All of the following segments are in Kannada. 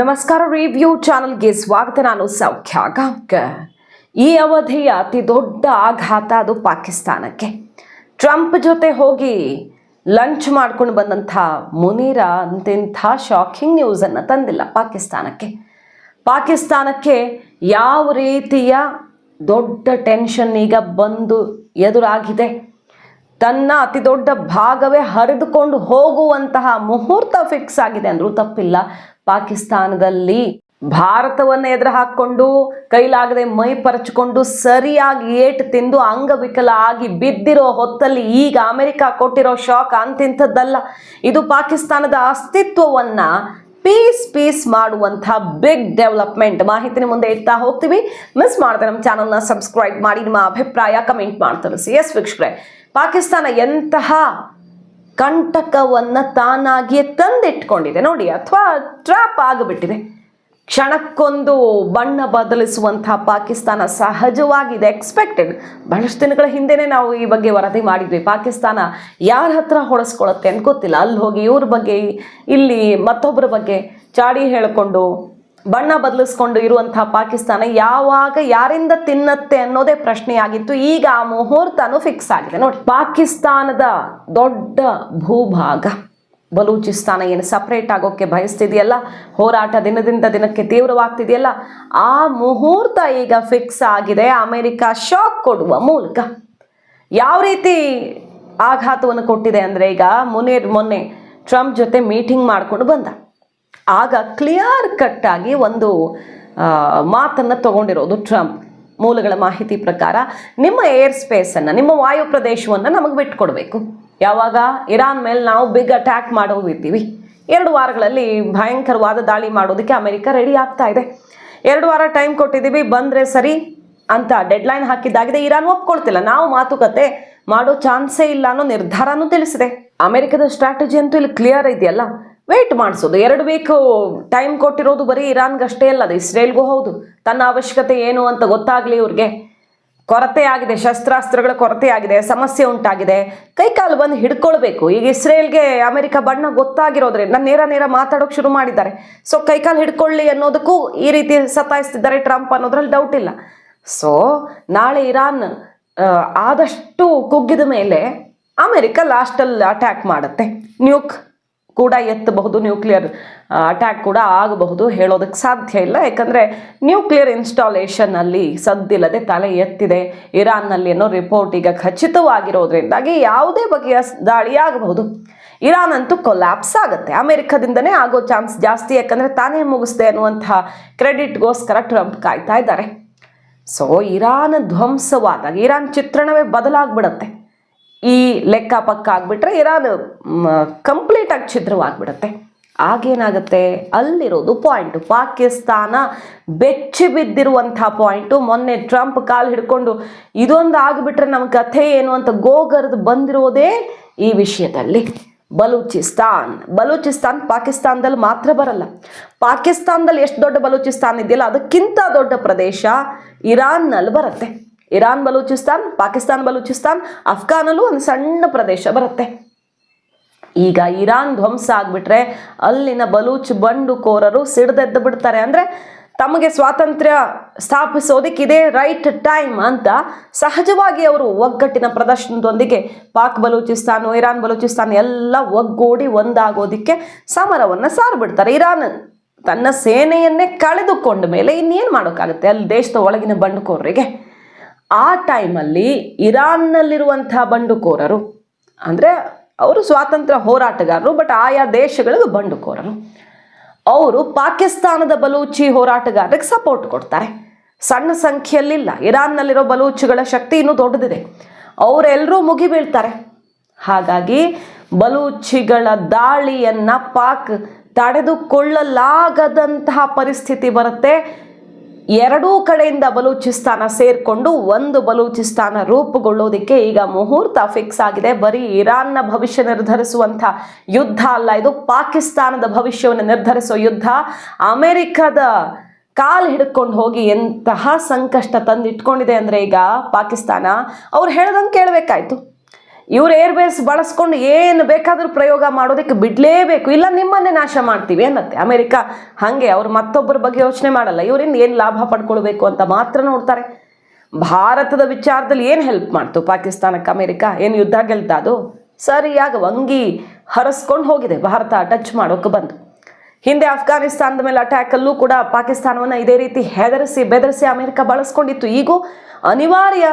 ನಮಸ್ಕಾರ ರಿವ್ಯೂ ಚಾನಲ್ಗೆ ಸ್ವಾಗತ. ನಾನು ಸೌಖ್ಯ ಗಾಂಕ ಈ ಅವಧಿಯ ಅತಿ ದೊಡ್ಡ ಆಘಾತ ಅದು ಪಾಕಿಸ್ತಾನಕ್ಕೆ. ಟ್ರಂಪ್ ಜೊತೆ ಹೋಗಿ ಲಂಚ್ ಮಾಡ್ಕೊಂಡು ಬಂದಂಥ ಮುನೀರ ಅಂತಿಂಥ ಶಾಕಿಂಗ್ ನ್ಯೂಸನ್ನು ತಂದಿಲ್ಲ ಪಾಕಿಸ್ತಾನಕ್ಕೆ. ಪಾಕಿಸ್ತಾನಕ್ಕೆ ಯಾವ ರೀತಿಯ ದೊಡ್ಡ ಟೆನ್ಷನ್ ಈಗ ಬಂದು ಎದುರಾಗಿದೆ. ತನ್ನ ಅತಿ ದೊಡ್ಡ ಭಾಗವೇ ಹರಿದುಕೊಂಡು ಹೋಗುವಂತಹ ಮುಹೂರ್ತ ಫಿಕ್ಸ್ ಆಗಿದೆ ಅಂದರೂ ತಪ್ಪಿಲ್ಲ. ಪಾಕಿಸ್ತಾನದಲ್ಲಿ ಭಾರತವನ್ನು ಎದುರು ಹಾಕ್ಕೊಂಡು ಕೈಲಾಗದೆ ಮೈ ಪರಚಿಕೊಂಡು, ಸರಿಯಾಗಿ ಏಟು ತಿಂದು ಅಂಗವಿಕಲ ಆಗಿ ಬಿದ್ದಿರೋ ಹೊತ್ತಲ್ಲಿ ಈಗ ಅಮೆರಿಕ ಕೊಟ್ಟಿರೋ ಶಾಕ್ ಅಂತಿಂಥದ್ದಲ್ಲ. ಇದು ಪಾಕಿಸ್ತಾನದ ಅಸ್ತಿತ್ವವನ್ನ ಪೀಸ್ ಪೀಸ್ ಮಾಡುವಂಥ ಬಿಗ್ ಡೆವಲಪ್ಮೆಂಟ್. ಮಾಹಿತಿನ ಮುಂದೆ ಇಡ್ತಾ ಹೋಗ್ತೀವಿ. ಮಿಸ್ ಮಾಡದೆ ನಮ್ಮ ಚಾನಲ್ನ ಸಬ್ಸ್ಕ್ರೈಬ್ ಮಾಡಿ, ನಿಮ್ಮ ಅಭಿಪ್ರಾಯ ಕಮೆಂಟ್ ಮಾಡ್ತಾರೆ ಎಸ್ ವೀಕ್ಷಕರೇ, ಪಾಕಿಸ್ತಾನ ಎಂತಹ ಕಂಟಕವನ್ನ ತಾನಾಗಿಯೇ ತಂದಿಟ್ಕೊಂಡಿದೆ. ನೋಡಿ, ಅಥವಾ ಟ್ರಾಪ್ ಆಗಿಬಿಟ್ಟಿದೆ. ಕ್ಷಣಕ್ಕೊಂದು ಬಣ್ಣ ಬದಲಿಸುವಂತಹ ಪಾಕಿಸ್ತಾನ ಸಹಜವಾಗಿದೆ ಎಕ್ಸ್ಪೆಕ್ಟೆಡ್ ಬಹಳಷ್ಟು ದಿನಗಳ ಹಿಂದೆನೇ ನಾವು ಈ ಬಗ್ಗೆ ವರದಿ ಮಾಡಿದ್ವಿ. ಪಾಕಿಸ್ತಾನ ಯಾರ ಹತ್ರ ಹೊಡೆಸ್ಕೊಳತ್ತೆ ಅಂತ ಗೊತ್ತಿಲ್ಲ. ಅಲ್ಲಿ ಹೋಗಿ ಇವ್ರ ಬಗ್ಗೆ, ಇಲ್ಲಿ ಮತ್ತೊಬ್ಬರ ಬಗ್ಗೆ ಚಾಡಿ ಹೇಳಿಕೊಂಡು ಬಣ್ಣ ಬದಲಿಸ್ಕೊಂಡು ಇರುವಂತಹ ಪಾಕಿಸ್ತಾನ ಯಾವಾಗ ಯಾರಿಂದ ತಿನ್ನತ್ತೆ ಅನ್ನೋದೇ ಪ್ರಶ್ನೆಯಾಗಿತ್ತು. ಈಗ ಆ ಮುಹೂರ್ತನೂ ಫಿಕ್ಸ್ ಆಗಿದೆ. ನೋಡಿ, ಪಾಕಿಸ್ತಾನದ ದೊಡ್ಡ ಭೂಭಾಗ. ಬಲೂಚಿಸ್ತಾನ ಏನು ಸಪ್ರೇಟ್ ಆಗೋಕ್ಕೆ ಬಯಸ್ತಿದೆಯಲ್ಲ? ಹೋರಾಟ ದಿನದಿಂದ ದಿನಕ್ಕೆ ತೀವ್ರವಾಗ್ತಿದೆಯಲ್ಲ? ಆ ಮುಹೂರ್ತ ಈಗ ಫಿಕ್ಸ್ ಆಗಿದೆ. ಅಮೆರಿಕ ಶಾಕ್ ಕೊಡುವ ಮೂಲಕ. ಯಾವ ರೀತಿ ಆಘಾತವನ್ನು ಕೊಟ್ಟಿದೆ ಅಂದರೆ ಈಗ ಮೊನ್ನೆ ಮೊನ್ನೆ ಟ್ರಂಪ್ ಜೊತೆ ಮೀಟಿಂಗ್ ಮಾಡಿಕೊಂಡು ಬಂದ. ಆಗ ಕ್ಲಿಯರ್ ಕಟ್ ಆಗಿ ಒಂದು ಮಾತನ್ನು ತಗೊಂಡಿರೋದು ಟ್ರಂಪ್. ಮೂಲಗಳ ಮಾಹಿತಿ ಪ್ರಕಾರ ನಿಮ್ಮ ಏರ್ ಸ್ಪೇಸನ್ನು ನಿಮ್ಮ ವಾಯು ಪ್ರದೇಶವನ್ನು ನಮಗೆ ಬಿಟ್ಕೊಡ್ಬೇಕು. ಯಾವಾಗ? ಇರಾನ್ ಮೇಲೆ ನಾವು ಬಿಗ್ ಅಟ್ಯಾಕ್ ಮಾಡೋಗಿದ್ದೀವಿ ಎರಡು ವಾರಗಳಲ್ಲಿ ಭಯಂಕರವಾದ ದಾಳಿ ಮಾಡೋದಕ್ಕೆ ಅಮೆರಿಕ ರೆಡಿ ಆಗ್ತಾ ಇದೆ. ಎರಡು ವಾರ ಟೈಮ್ ಕೊಟ್ಟಿದ್ದೀವಿ, ಬಂದರೆ ಸರಿ ಅಂತ ಡೆಡ್ಲೈನ್ ಹಾಕಿದ್ದಾಗಿದೆ. ಇರಾನ್ ಒಪ್ಕೊಳ್ತಿಲ್ಲ. ನಾವು ಮಾತುಕತೆ ಮಾಡೋ ಚಾನ್ಸೇ ಇಲ್ಲ ಅನ್ನೋ ನಿರ್ಧಾರನೂ ತಿಳಿಸಿದೆ. ಅಮೆರಿಕದ ಸ್ಟ್ರಾಟಜಿ ಅಂತೂ ಇಲ್ಲಿ ಕ್ಲಿಯರ್ ಇದೆಯಲ್ಲ? ವೇಟ್ ಮಾಡಿಸೋದು. ಎರಡು ವೀಕ್ ಟೈಮ್ ಕೊಟ್ಟಿರೋದು ಬರೀ ಇರಾನ್ಗಷ್ಟೇ ಅಲ್ಲ ಅದು ಇಸ್ರೇಲ್ಗೂ ಹೌದು. ತನ್ನ ಅವಶ್ಯಕತೆ ಏನು ಅಂತ ಗೊತ್ತಾಗಲಿ ಇವ್ರಿಗೆ. ಕೊರತೆ ಆಗಿದೆ, ಶಸ್ತ್ರಾಸ್ತ್ರಗಳ ಕೊರತೆ ಆಗಿದೆ, ಸಮಸ್ಯೆ ಉಂಟಾಗಿದೆ. ಕೈಕಾಲು ಬಂದು ಹಿಡ್ಕೊಳ್ಬೇಕು. ಈಗ ಇಸ್ರೇಲ್ಗೆ ಅಮೆರಿಕ ಬಣ್ಣ ಗೊತ್ತಾಗಿರೋದ್ರಿಂದ ನೇರ ನೇರ ಮಾತಾಡೋಕೆ ಶುರು ಮಾಡಿದ್ದಾರೆ. ಸೊ ಕೈಕಾಲು ಹಿಡ್ಕೊಳ್ಳಿ ಅನ್ನೋದಕ್ಕೂ ಈ ರೀತಿ ಸತಾಯಿಸ್ತಿದ್ದಾರೆ ಟ್ರಂಪ್ ಅನ್ನೋದ್ರಲ್ಲಿ ಡೌಟ್ ಇಲ್ಲ. ಸೊ ನಾಳೆ ಇರಾನ್ ಆದಷ್ಟು ಕುಗ್ಗಿದ ಮೇಲೆ ಅಮೆರಿಕ ಲಾಸ್ಟಲ್ಲಿ ಅಟ್ಯಾಕ್ ಮಾಡುತ್ತೆ. ನ್ಯೂಕ್ ಕೂಡ ಎತ್ತಬಹುದು ನ್ಯೂಕ್ಲಿಯರ್ ಅಟ್ಯಾಕ್ ಕೂಡ ಆಗಬಹುದು ಹೇಳೋದಕ್ಕೆ ಸಾಧ್ಯ ಇಲ್ಲ. ಯಾಕಂದರೆ ನ್ಯೂಕ್ಲಿಯರ್ ಇನ್ಸ್ಟಾಲೇಷನ್ನಲ್ಲಿ ಸದ್ದಿಲ್ಲದೆ ತಲೆ ಎತ್ತಿದೆ. ಇರಾನ್ನಲ್ಲಿ ಅನ್ನೋ ರಿಪೋರ್ಟ್ ಈಗ ಖಚಿತವಾಗಿರೋದ್ರಿಂದಾಗಿ ಯಾವುದೇ ಬಗೆಯ ದಾಳಿ ಆಗಬಹುದು. ಇರಾನ್ ಅಂತೂ ಕೊಲ್ಯಾಪ್ಸ್ ಆಗುತ್ತೆ. ಅಮೆರಿಕದಿಂದನೇ ಆಗೋ ಚಾನ್ಸ್ ಜಾಸ್ತಿ. ಯಾಕಂದರೆ ತಾನೇ ಮುಗಿಸ್ದೆ ಅನ್ನುವಂತಹ ಕ್ರೆಡಿಟ್ಗೋಸ್ಕರ ಟ್ರಂಪ್ ಕಾಯ್ತಾ ಇದ್ದಾರೆ. ಸೊ ಇರಾನ್ ಧ್ವಂಸವಾದಾಗ, ಇರಾನ್ ಚಿತ್ರಣವೇ ಬದಲಾಗ್ಬಿಡತ್ತೆ. ಈ ಲೆಕ್ಕ ಪಕ್ಕ ಆಗ್ಬಿಟ್ರೆ ಇರಾನ್ ಕಂಪ್ಲೀಟ್ ಆಗಿ ಛಿದ್ರವಾಗ್ಬಿಡತ್ತೆ. ಆಗೇನಾಗುತ್ತೆ? ಅಲ್ಲಿರೋದು ಪಾಯಿಂಟು ಪಾಕಿಸ್ತಾನ ಬೆಚ್ಚಿ ಬಿದ್ದಿರುವಂಥ ಪಾಯಿಂಟು ಮೊನ್ನೆ ಟ್ರಂಪ್ ಕಾಲು ಹಿಡ್ಕೊಂಡು, ಇದೊಂದು ಆಗ್ಬಿಟ್ರೆ ನಮ್ಮ ಕಥೆ ಏನು? ಅಂತ ಗೋಗರ್ದು ಬಂದಿರೋದೇ ಈ ವಿಷಯದಲ್ಲಿ. ಬಲೂಚಿಸ್ತಾನ್. ಬಲೂಚಿಸ್ತಾನ್ ಪಾಕಿಸ್ತಾನದಲ್ಲಿ ಮಾತ್ರ ಬರಲ್ಲ. ಪಾಕಿಸ್ತಾನದಲ್ಲಿ ಎಷ್ಟು ದೊಡ್ಡ ಬಲೂಚಿಸ್ತಾನ್ ಇದೆಯಲ್ಲ, ಅದಕ್ಕಿಂತ ದೊಡ್ಡ ಪ್ರದೇಶ ಇರಾನ್ನಲ್ಲಿ ಬರುತ್ತೆ. ಇರಾನ್ ಬಲೂಚಿಸ್ತಾನ್, ಪಾಕಿಸ್ತಾನ್ ಬಲೂಚಿಸ್ತಾನ್, ಅಫ್ಘಾನಲ್ಲೂ ಒಂದು ಸಣ್ಣ ಪ್ರದೇಶ ಬರುತ್ತೆ. ಈಗ ಇರಾನ್ ಧ್ವಂಸ ಆಗ್ಬಿಟ್ರೆ ಅಲ್ಲಿನ ಬಲೂಚ್ ಬಂಡುಕೋರರು ಸಿಡ್ದೆದ್ದು ಬಿಡ್ತಾರೆ. ಅಂದರೆ ತಮಗೆ ಸ್ವಾತಂತ್ರ್ಯ ಸ್ಥಾಪಿಸೋದಕ್ಕೆ ಇದೇ ರೈಟ್ ಟೈಮ್ ಅಂತ ಸಹಜವಾಗಿ ಅವರು ಒಗ್ಗಟ್ಟಿನ ಪ್ರದರ್ಶನದೊಂದಿಗೆ ಪಾಕ್ ಬಲೂಚಿಸ್ತಾನ್, ಇರಾನ್ ಬಲೂಚಿಸ್ತಾನ್ ಎಲ್ಲ ಒಗ್ಗೂಡಿ ಒಂದಾಗೋದಿಕ್ಕೆ ಸಮರವನ್ನು ಸಾರ್ಬಿಡ್ತಾರೆ. ಇರಾನ್ ತನ್ನ ಸೇನೆಯನ್ನೇ ಕಳೆದುಕೊಂಡ ಮೇಲೆ ಇನ್ನೇನು ಮಾಡೋಕ್ಕಾಗುತ್ತೆ? ಅಲ್ಲಿ ದೇಶದ ಒಳಗಿನ ಬಂಡುಕೋರರಿಗೆ. ಆ ಟೈಮಲ್ಲಿ ಇರಾನ್ನಲ್ಲಿರುವಂತಹ ಬಂಡುಕೋರರು, ಅಂದರೆ ಅವರು ಸ್ವಾತಂತ್ರ್ಯ ಹೋರಾಟಗಾರರು, ಬಟ್ ಆಯಾ ದೇಶಗಳಿಗೆ ಬಂಡುಕೋರರು. ಅವರು ಪಾಕಿಸ್ತಾನದ ಬಲೂಚಿ ಹೋರಾಟಗಾರರಿಗೆ ಸಪೋರ್ಟ್ ಕೊಡ್ತಾರೆ. ಸಣ್ಣ ಸಂಖ್ಯೆಯಲ್ಲಿಲ್ಲ, ಇರಾನ್ನಲ್ಲಿರೋ ಬಲೂಚಿಗಳ ಶಕ್ತಿ ಇನ್ನೂ ದೊಡ್ಡದಿದೆ. ಅವರೆಲ್ಲರೂ ಮುಗಿಬೀಳ್ತಾರೆ. ಹಾಗಾಗಿ ಬಲೂಚಿಗಳ ದಾಳಿಯನ್ನ ಪಾಕ್ ತಡೆದುಕೊಳ್ಳಲಾಗದಂತಹ ಪರಿಸ್ಥಿತಿ ಬರುತ್ತೆ. ಎರಡೂ ಕಡೆಯಿಂದ ಬಲೂಚಿಸ್ತಾನ ಸೇರ್ಕೊಂಡು ಒಂದು ಬಲೂಚಿಸ್ತಾನ ರೂಪುಗೊಳ್ಳೋದಕ್ಕೆ ಈಗ ಮುಹೂರ್ತ ಫಿಕ್ಸ್ ಆಗಿದೆ. ಬರೀ ಇರಾನ್ನ ಭವಿಷ್ಯ ನಿರ್ಧರಿಸುವಂಥ ಯುದ್ಧ ಅಲ್ಲ, ಇದು ಪಾಕಿಸ್ತಾನದ ಭವಿಷ್ಯವನ್ನು ನಿರ್ಧರಿಸೋ ಯುದ್ಧ. ಅಮೆರಿಕದ ಕಾಲ್ ಹಿಡ್ಕೊಂಡು ಹೋಗಿ ಎಂತಹ ಸಂಕಷ್ಟ ತಂದಿಟ್ಕೊಂಡಿದೆ ಅಂದರೆ ಈಗ ಪಾಕಿಸ್ತಾನ. ಅವ್ರು ಹೇಳ್ದಂಗೆ ಕೇಳಬೇಕಾಯ್ತು. ಇವ್ರು ಏರ್ ಬೇಸ್ ಬಳಸ್ಕೊಂಡು ಏನು ಬೇಕಾದರೂ ಪ್ರಯೋಗ ಮಾಡೋದಕ್ಕೆ ಬಿಡಲೇಬೇಕು. ಇಲ್ಲ, ನಿಮ್ಮನ್ನೇ ನಾಶ ಮಾಡ್ತೀವಿ ಅನ್ನತ್ತೆ. ಅಮೆರಿಕ ಹಾಗೆ ಅವ್ರು ಮತ್ತೊಬ್ಬರ ಬಗ್ಗೆ ಯೋಚನೆ ಮಾಡಲ್ಲ. ಇವರಿಂದ ಏನು ಲಾಭ ಪಡ್ಕೊಳ್ಬೇಕು ಅಂತ ಮಾತ್ರ ನೋಡ್ತಾರೆ. ಭಾರತದ ವಿಚಾರದಲ್ಲಿ ಏನು ಹೆಲ್ಪ್ ಮಾಡ್ತು ಪಾಕಿಸ್ತಾನಕ್ಕೆ ಅಮೆರಿಕ? ಏನು ಯುದ್ಧ ಗೆಲ್ತಾ ಅದು? ಸರಿಯಾಗಿ ವಂಗಿ ಹರಸ್ಕೊಂಡು ಹೋಗಿದೆ. ಭಾರತ ಟಚ್ ಮಾಡೋಕೆ ಬಂದು. ಹಿಂದೆ ಅಫ್ಘಾನಿಸ್ತಾನದ ಮೇಲೆ ಅಟ್ಯಾಕಲ್ಲೂ ಕೂಡ ಪಾಕಿಸ್ತಾನವನ್ನು ಇದೇ ರೀತಿ ಹೆದರಿಸಿ, ಬೆದರಿಸಿ ಅಮೆರಿಕ ಬಳಸ್ಕೊಂಡಿತ್ತು. ಈಗೂ ಅನಿವಾರ್ಯ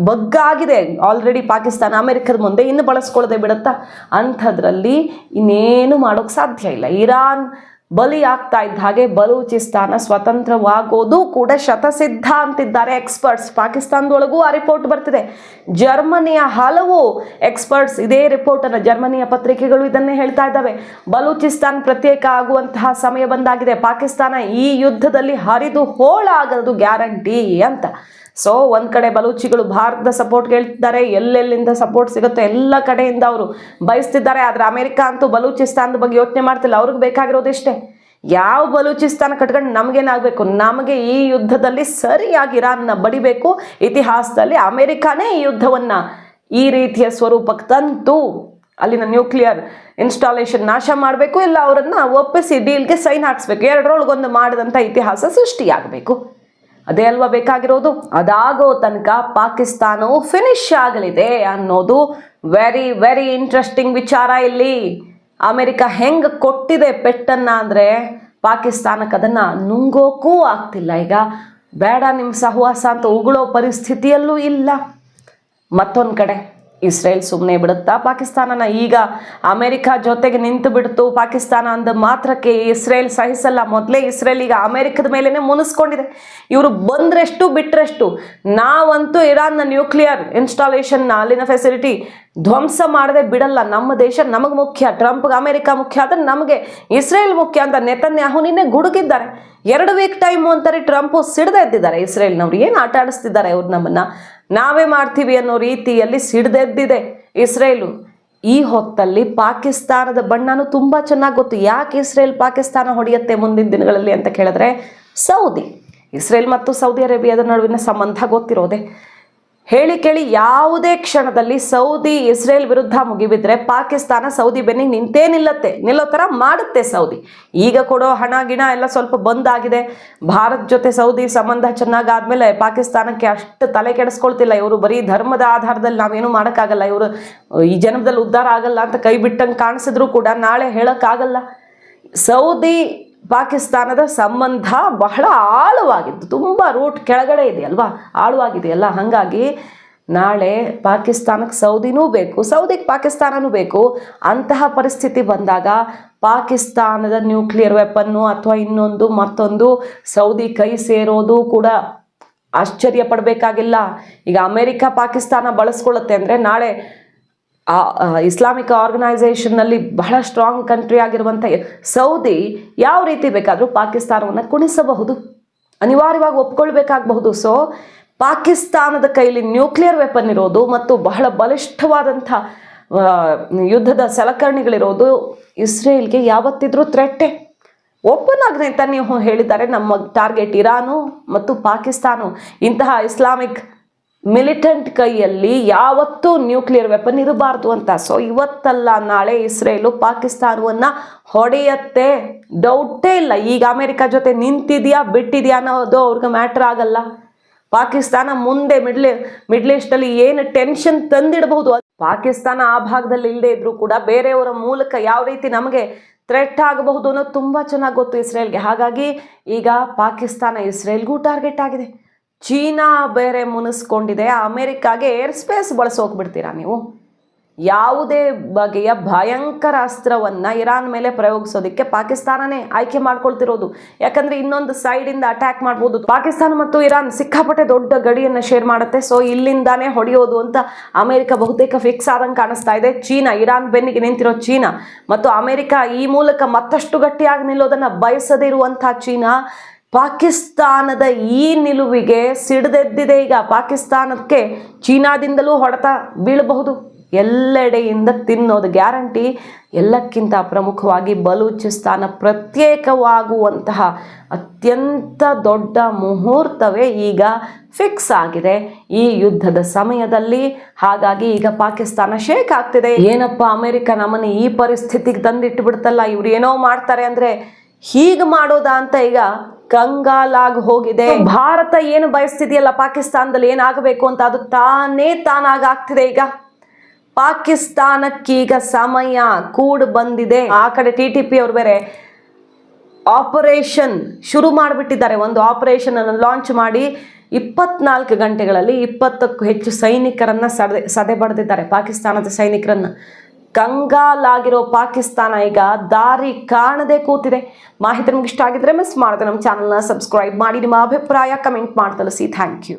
ಬಗ್ಗಾಗಿದೆ. ಆಲ್ರೆಡಿ ಪಾಕಿಸ್ತಾನ ಅಮೆರಿಕದ ಮುಂದೆ ಇನ್ನು ಬಳಸ್ಕೊಳ್ಳದೆ ಬಿಡುತ್ತಾ? ಅಂಥದ್ರಲ್ಲಿ ಇನ್ನೇನು ಮಾಡೋಕ್ಕೆ ಸಾಧ್ಯ ಇಲ್ಲ. ಇರಾನ್ ಬಲಿ ಆಗ್ತಾ ಇದ್ದ ಹಾಗೆ ಬಲೂಚಿಸ್ತಾನ ಸ್ವತಂತ್ರವಾಗೋದು ಕೂಡ ಶತಸಿದ್ಧ ಅಂತಿದ್ದಾರೆ ಎಕ್ಸ್ಪರ್ಟ್ಸ್ ಪಾಕಿಸ್ತಾನದೊಳಗೂ ಆ ರಿಪೋರ್ಟ್ ಬರ್ತಿದೆ. ಜರ್ಮನಿಯ ಹಲವು ಎಕ್ಸ್ಪರ್ಟ್ಸ್ ಇದೇ ರಿಪೋರ್ಟನ್ನು ಜರ್ಮನಿಯ ಪತ್ರಿಕೆಗಳು ಇದನ್ನೇ ಹೇಳ್ತಾ ಇದ್ದಾವೆ. ಬಲೂಚಿಸ್ತಾನ್ ಪ್ರತ್ಯೇಕ ಆಗುವಂತಹ ಸಮಯ ಬಂದಾಗಿದೆ. ಪಾಕಿಸ್ತಾನ ಈ ಯುದ್ಧದಲ್ಲಿ ಹರಿದು ಹೋಳಾಗದು ಗ್ಯಾರಂಟಿ ಅಂತ. ಸೊ ಒಂದ್ ಕಡೆ ಬಲೂಚಿಗಳು ಭಾರತದ ಸಪೋರ್ಟ್ ಕೇಳ್ತಿದ್ದಾರೆ ಎಲ್ಲೆಲ್ಲಿಂದ ಸಪೋರ್ಟ್ ಸಿಗುತ್ತೆ? ಎಲ್ಲ ಕಡೆಯಿಂದ ಅವರು ಬಯಸ್ತಿದ್ದಾರೆ. ಆದ್ರೆ ಅಮೆರಿಕ ಅಂತೂ ಬಲೂಚಿಸ್ತಾನದ ಬಗ್ಗೆ ಯೋಚನೆ ಮಾಡ್ತಿಲ್ಲ. ಅವ್ರಿಗೆ ಬೇಕಾಗಿರೋದು ಇಷ್ಟೇ. ಯಾವ ಬಲೂಚಿಸ್ತಾನ ಕಟ್ಕೊಂಡು ನಮಗೇನಾಗಬೇಕು ನಮಗೆ ಈ ಯುದ್ಧದಲ್ಲಿ ಸರಿಯಾಗಿ ಇರಾನ್ನ ಬಡಿಬೇಕು. ಇತಿಹಾಸದಲ್ಲಿ ಅಮೆರಿಕಾನೇ ಈ ಯುದ್ಧವನ್ನ ಈ ರೀತಿಯ ಸ್ವರೂಪಕ್ಕೆ ತಂತು ಅಲ್ಲಿನ ನ್ಯೂಕ್ಲಿಯರ್ ಇನ್ಸ್ಟಾಲೇಷನ್ ನಾಶ ಮಾಡಬೇಕು. ಇಲ್ಲ, ಅವರನ್ನು ಒಪ್ಪಿಸಿ ಡೀಲ್ಗೆ ಸೈನ್ ಹಾಕ್ಸ್ಬೇಕು. ಎರಡರೊಳಗೊಂದು ಮಾಡಿದಂಥ ಇತಿಹಾಸ ಸೃಷ್ಟಿಯಾಗಬೇಕು. ಅದೇ ಅಲ್ವಾ ಬೇಕಾಗಿರೋದು? ಅದಾಗೋ ತನಕ ಪಾಕಿಸ್ತಾನವು ಫಿನಿಶ್ ಆಗಲಿದೆ ಅನ್ನೋದು ವೆರಿ ವೆರಿ ಇಂಟ್ರೆಸ್ಟಿಂಗ್ ವಿಚಾರ ಇಲ್ಲಿ. ಅಮೆರಿಕ ಹೆಂಗೆ ಕೊಟ್ಟಿದೆ ಪೆಟ್ಟನ್ನ ಅಂದರೆ ಪಾಕಿಸ್ತಾನಕ್ಕೆ ಅದನ್ನು ನುಂಗೋಕ್ಕೂ ಆಗ್ತಿಲ್ಲ. ಈಗ ಬೇಡ ನಿಮ್ಮ ಸಹವಾಸ ಅಂತ ಉಗುಳೋ ಪರಿಸ್ಥಿತಿಯಲ್ಲೂ ಇಲ್ಲ. ಮತ್ತೊಂದು ಕಡೆ. ಇಸ್ರೇಲ್ ಸುಮ್ಮನೆ ಬಿಡುತ್ತಾ? ಪಾಕಿಸ್ತಾನನ ಈಗ ಅಮೆರಿಕ ಜೊತೆಗೆ ನಿಂತು ಬಿಡ್ತು. ಪಾಕಿಸ್ತಾನ ಅಂದ ಮಾತ್ರಕ್ಕೆ ಇಸ್ರೇಲ್ ಸಹಿಸಲ್ಲ. ಮೊದಲೇ ಇಸ್ರೇಲ್ ಈಗ ಅಮೆರಿಕದ ಮೇಲೇನೆ ಮುನಿಸ್ಕೊಂಡಿದೆ. ಇವರು ಬಂದ್ರೆಷ್ಟು, ಬಿಟ್ರೆಷ್ಟು ನಾವಂತೂ ಇರಾನ್ನ ನ್ಯೂಕ್ಲಿಯರ್ ಇನ್ಸ್ಟಾಲೇಷನ್ನ ಅಲ್ಲಿನ ಫೆಸಿಲಿಟಿ ಧ್ವಂಸ ಮಾಡದೆ ಬಿಡಲ್ಲ. ನಮ್ಮ ದೇಶ ನಮಗೆ ಮುಖ್ಯ. ಟ್ರಂಪ್ಗೆ ಅಮೆರಿಕ ಮುಖ್ಯ. ಆದರೆ ನಮಗೆ ಇಸ್ರೇಲ್ ಮುಖ್ಯ ಅಂತ ನೆತನ್ಯಾಹು ನಿನ್ನೆ ಗುಡುಗಿದ್ದಾರೆ. ಎರಡು ವೀಕ್ ಟೈಮು ಅಂತಾರೆ ಟ್ರಂಪು ಸಿಡ್ದೆ ಎದ್ದಿದ್ದಾರೆ. ಇಸ್ರೇಲ್ನವ್ರು ಏನು ಆಟ ಆಡಿಸ್ತಿದ್ದಾರೆ ಅವ್ರು ನಮ್ಮನ್ನ? ನಾವೇ ಮಾಡ್ತೀವಿ ಅನ್ನೋ ರೀತಿಯಲ್ಲಿ ಸಿಡ್ದೆದ್ದಿದೆ ಇಸ್ರೇಲು. ಈ ಹೊತ್ತಲ್ಲಿ ಪಾಕಿಸ್ತಾನದ ಬಣ್ಣನೂ ತುಂಬ ಚೆನ್ನಾಗಿ ಗೊತ್ತು. ಯಾಕೆ ಇಸ್ರೇಲ್ ಪಾಕಿಸ್ತಾನ ಹೊಡೆಯುತ್ತೆ ಮುಂದಿನ ದಿನಗಳಲ್ಲಿ ಅಂತ ಕೇಳಿದ್ರೆ, ಸೌದಿ. ಇಸ್ರೇಲ್ ಮತ್ತು ಸೌದಿ ಅರೇಬಿಯಾದ ನಡುವಿನ ಸಂಬಂಧ ಗೊತ್ತಿರೋದೆ. ಹೇಳಿ ಕೇಳಿ ಯಾವುದೇ ಕ್ಷಣದಲ್ಲಿ ಸೌದಿ, ಇಸ್ರೇಲ್ ವಿರುದ್ಧ ಮುಗಿಬಿದ್ರೆ ಪಾಕಿಸ್ತಾನ ಸೌದಿ ಬೆನ್ನಿಗೆ ನಿಂತೇ ನಿಲ್ಲತ್ತೆ. ನಿಲ್ಲೋ ಥರ ಮಾಡುತ್ತೆ ಸೌದಿ. ಈಗ ಕೊಡೋ ಹಣ, ಗಿಣ ಎಲ್ಲ ಸ್ವಲ್ಪ ಬಂದಾಗಿದೆ. ಭಾರತ್ ಜೊತೆ ಸೌದಿ ಸಂಬಂಧ ಚೆನ್ನಾಗಾದ್ಮೇಲೆ ಪಾಕಿಸ್ತಾನಕ್ಕೆ ಅಷ್ಟು ತಲೆ ಕೆಡಿಸ್ಕೊಳ್ತಿಲ್ಲ. ಇವರು ಬರೀ ಧರ್ಮದ ಆಧಾರದಲ್ಲಿ ನಾವೇನು ಮಾಡೋಕ್ಕಾಗಲ್ಲ. ಇವರು ಈ ಜನ್ಮದಲ್ಲಿ ಉದ್ಧಾರ ಆಗಲ್ಲ ಅಂತ ಕೈ ಬಿಟ್ಟಂಗೆ ಕಾಣಿಸಿದ್ರು ಕೂಡ ನಾಳೆ ಹೇಳೋಕ್ಕಾಗಲ್ಲ. ಸೌದಿ ಪಾಕಿಸ್ತಾನದ ಸಂಬಂಧ ಬಹಳ ಆಳವಾಗಿದ್ದು ತುಂಬ ರೂಟ್ ಕೆಳಗಡೆ ಇದೆ ಅಲ್ವಾ? ಆಳವಾಗಿದೆಯಲ್ಲ ಹಾಗಾಗಿ ನಾಳೆ ಪಾಕಿಸ್ತಾನಕ್ಕೆ ಸೌದಿನೂ ಬೇಕು. ಸೌದಿಗೆ ಪಾಕಿಸ್ತಾನನೂ ಬೇಕು. ಅಂತಹ ಪರಿಸ್ಥಿತಿ ಬಂದಾಗ ಪಾಕಿಸ್ತಾನದ ನ್ಯೂಕ್ಲಿಯರ್ ವೆಪನ್ನು ಅಥವಾ ಇನ್ನೊಂದು ಮತ್ತೊಂದು ಸೌದಿ ಕೈ ಸೇರೋದು ಕೂಡ ಆಶ್ಚರ್ಯ ಪಡಬೇಕಾಗಿಲ್ಲ. ಈಗ ಅಮೇರಿಕ ಪಾಕಿಸ್ತಾನ ಬಳಸ್ಕೊಳ್ಳುತ್ತೆ ಅಂದರೆ ನಾಳೆ ಆ ಇಸ್ಲಾಮಿಕ್ ಆರ್ಗನೈಸೇಷನ್ನಲ್ಲಿ ಬಹಳ ಸ್ಟ್ರಾಂಗ್ ಕಂಟ್ರಿ ಆಗಿರುವಂಥ ಸೌದಿ ಯಾವ ರೀತಿ ಬೇಕಾದರೂ ಪಾಕಿಸ್ತಾನವನ್ನು ಕುಣಿಸಬಹುದು. ಅನಿವಾರ್ಯವಾಗಿ ಒಪ್ಕೊಳ್ಬೇಕಾಗಬಹುದು. ಸೊ ಪಾಕಿಸ್ತಾನದ ಕೈಲಿ ನ್ಯೂಕ್ಲಿಯರ್ ವೆಪನ್ ಇರೋದು ಮತ್ತು ಬಹಳ ಬಲಿಷ್ಠವಾದಂಥ ಯುದ್ಧದ ಸಲಕರಣೆಗಳಿರೋದು ಇಸ್ರೇಲ್ಗೆ ಯಾವತ್ತಿದ್ರೂ ಥ್ರೆಟ್ಟೆ ಓಪನ್ ಆಗಿ ನೀವು ಹೇಳಿದ್ದಾರೆ ನಮ್ಮ ಟಾರ್ಗೆಟ್ ಇರಾನು ಮತ್ತು ಪಾಕಿಸ್ತಾನ. ಇಂತಹ ಇಸ್ಲಾಮಿಕ್ ಮಿಲಿಟೆಂಟ್ ಕೈಯಲ್ಲಿ ಯಾವತ್ತೂ ನ್ಯೂಕ್ಲಿಯರ್ ವೆಪನ್ ಇರಬಾರ್ದು ಅಂತ. ಸೊ ಇವತ್ತಲ್ಲ ನಾಳೆ ಇಸ್ರೇಲು ಪಾಕಿಸ್ತಾನವನ್ನ ಹೊಡೆಯತ್ತೆ. ಡೌಟೇ ಇಲ್ಲ. ಈಗ ಅಮೆರಿಕ ಜೊತೆ ನಿಂತಿದ್ಯಾ, ಬಿಟ್ಟಿದ್ಯಾ ಅನ್ನೋದು ಅವ್ರಿಗೆ ಮ್ಯಾಟ್ರ್ ಆಗಲ್ಲ. ಪಾಕಿಸ್ತಾನ ಮುಂದೆ ಮಿಡ್ಲ್ ಮಿಡ್ಲ್ ಈಸ್ಟಲ್ಲಿ ಏನು ಟೆನ್ಷನ್ ತಂದಿಡಬಹುದು ಪಾಕಿಸ್ತಾನ ಆ ಭಾಗದಲ್ಲಿ ಇಲ್ಲದೆ ಇದ್ರೂ ಕೂಡ ಬೇರೆಯವರ ಮೂಲಕ ಯಾವ ರೀತಿ ನಮಗೆ ಥ್ರೆಟ್ ಆಗಬಹುದು ಅನ್ನೋದು ತುಂಬ ಚೆನ್ನಾಗಿ ಗೊತ್ತು ಇಸ್ರೇಲ್ಗೆ. ಹಾಗಾಗಿ ಈಗ ಪಾಕಿಸ್ತಾನ ಇಸ್ರೇಲ್ಗೂ ಟಾರ್ಗೆಟ್ ಆಗಿದೆ. ಚೀನಾ ಬೇರೆ ಮುನಿಸ್ಕೊಂಡಿದೆ. ಅಮೆರಿಕಾಗೆ ಏರ್ ಸ್ಪೇಸ್ ಬಳಸೋಗ್ಬಿಡ್ತೀರಾ ನೀವು? ಯಾವುದೇ ಬಗೆಯ ಭಯಂಕರ ಅಸ್ತ್ರವನ್ನು ಇರಾನ್ ಮೇಲೆ ಪ್ರಯೋಗಿಸೋದಕ್ಕೆ ಪಾಕಿಸ್ತಾನನೇ ಆಯ್ಕೆ ಮಾಡ್ಕೊಳ್ತಿರೋದು. ಯಾಕಂದರೆ ಇನ್ನೊಂದು ಸೈಡಿಂದ ಅಟ್ಯಾಕ್ ಮಾಡ್ಬೋದು. ಪಾಕಿಸ್ತಾನ ಮತ್ತು ಇರಾನ್ ಸಿಕ್ಕಾಪಟ್ಟೆ ದೊಡ್ಡ ಗಡಿಯನ್ನು ಶೇರ್ ಮಾಡುತ್ತೆ. ಸೊ ಇಲ್ಲಿಂದಾನೇ ಹೊಡೆಯೋದು ಅಂತ ಅಮೆರಿಕ ಬಹುತೇಕ ಫಿಕ್ಸ್ ಆದಂಗೆ ಕಾಣಿಸ್ತಾ ಇದೆ. ಚೀನಾ, ಇರಾನ್ ಬೆನ್ನಿಗೆ ನಿಂತಿರೋ ಚೀನಾ ಮತ್ತು ಅಮೆರಿಕ ಈ ಮೂಲಕ ಮತ್ತಷ್ಟು ಗಟ್ಟಿಯಾಗಿ ನಿಲ್ಲೋದನ್ನು ಬಯಸದೇ ಇರುವಂಥ ಚೀನಾ ಪಾಕಿಸ್ತಾನದ ಈ ನಿಲುವಿಗೆ ಸಿಡಿದೆದ್ದಿದೆ ಈಗ. ಪಾಕಿಸ್ತಾನಕ್ಕೆ ಚೀನಾದಿಂದಲೂ ಹೊಡೆತ ಬೀಳಬಹುದು. ಎಲ್ಲೆಡೆಯಿಂದ ತಿನ್ನೋದು ಗ್ಯಾರಂಟಿ. ಎಲ್ಲಕ್ಕಿಂತ ಪ್ರಮುಖವಾಗಿ ಬಲೂಚಿಸ್ತಾನ ಪ್ರತ್ಯೇಕವಾಗುವಂತಹ ಅತ್ಯಂತ ದೊಡ್ಡ ಮುಹೂರ್ತವೇ ಈಗ ಫಿಕ್ಸ್ ಆಗಿದೆ ಈ ಯುದ್ಧದ ಸಮಯದಲ್ಲಿ. ಹಾಗಾಗಿ ಈಗ ಪಾಕಿಸ್ತಾನ ಶೇಕ್ ಆಗ್ತಿದೆ. ಏನಪ್ಪ ಅಮೆರಿಕ ನಮ್ಮನ್ನು ಈ ಪರಿಸ್ಥಿತಿಗೆ ತಂದಿಟ್ಟು ಬಿಡ್ತಲ್ಲ ಇವ್ರು ಏನೋ ಮಾಡ್ತಾರೆ ಅಂದ್ರೆ ಹೀಗೆ ಮಾಡೋದಾ ಅಂತ ಈಗ ಕಂಗಾಲಾಗಿ ಹೋಗಿದೆ. ಭಾರತ ಏನು ಬಯಸ್ತಿದೆಯಲ್ಲ ಪಾಕಿಸ್ತಾನದಲ್ಲಿ ಏನಾಗಬೇಕು ಅಂತ ಅದು ತಾನೇ ತಾನಾಗ ಆಗ್ತಿದೆ ಈಗ. ಪಾಕಿಸ್ತಾನಕ್ಕೀಗ ಸಮಯ ಕೂಡ್ ಬಂದಿದೆ. ಆ ಕಡೆ ಟಿ ಟಿ ಪಿ ಅವ್ರು ಬೇರೆ ಆಪರೇಷನ್ ಶುರು ಮಾಡಿಬಿಟ್ಟಿದ್ದಾರೆ. ಒಂದು ಆಪರೇಷನ್ ಅನ್ನು ಲಾಂಚ್ ಮಾಡಿ ಇಪ್ಪತ್ನಾಲ್ಕು ಗಂಟೆಗಳಲ್ಲಿ ಇಪ್ಪತ್ತಕ್ಕೂ ಹೆಚ್ಚು ಸೈನಿಕರನ್ನ ಸದೆ ಸದೆ ಬಡ್ದಿದ್ದಾರೆ ಪಾಕಿಸ್ತಾನದ ಸೈನಿಕರನ್ನ ಕಂಗಾಲಾಗಿರೋ ಪಾಕಿಸ್ತಾನ ಈಗ ದಾರಿ ಕಾಣದೆ ಕೂತಿದೆ. ಮಾಹಿತಿ ನಮ್ಗೆ ಇಷ್ಟ ಆಗಿದ್ರೆ ಮಿಸ್ ಮಾಡಿದೆ ನಮ್ಮ ಚಾನಲ್ನ ಸಬ್ಸ್ಕ್ರೈಬ್ ಮಾಡಿ. ನಿಮ್ಮ ಅಭಿಪ್ರಾಯ ಕಮೆಂಟ್ ಮಾಡಿ ತಿಳಿಸಿ ಥ್ಯಾಂಕ್ ಯು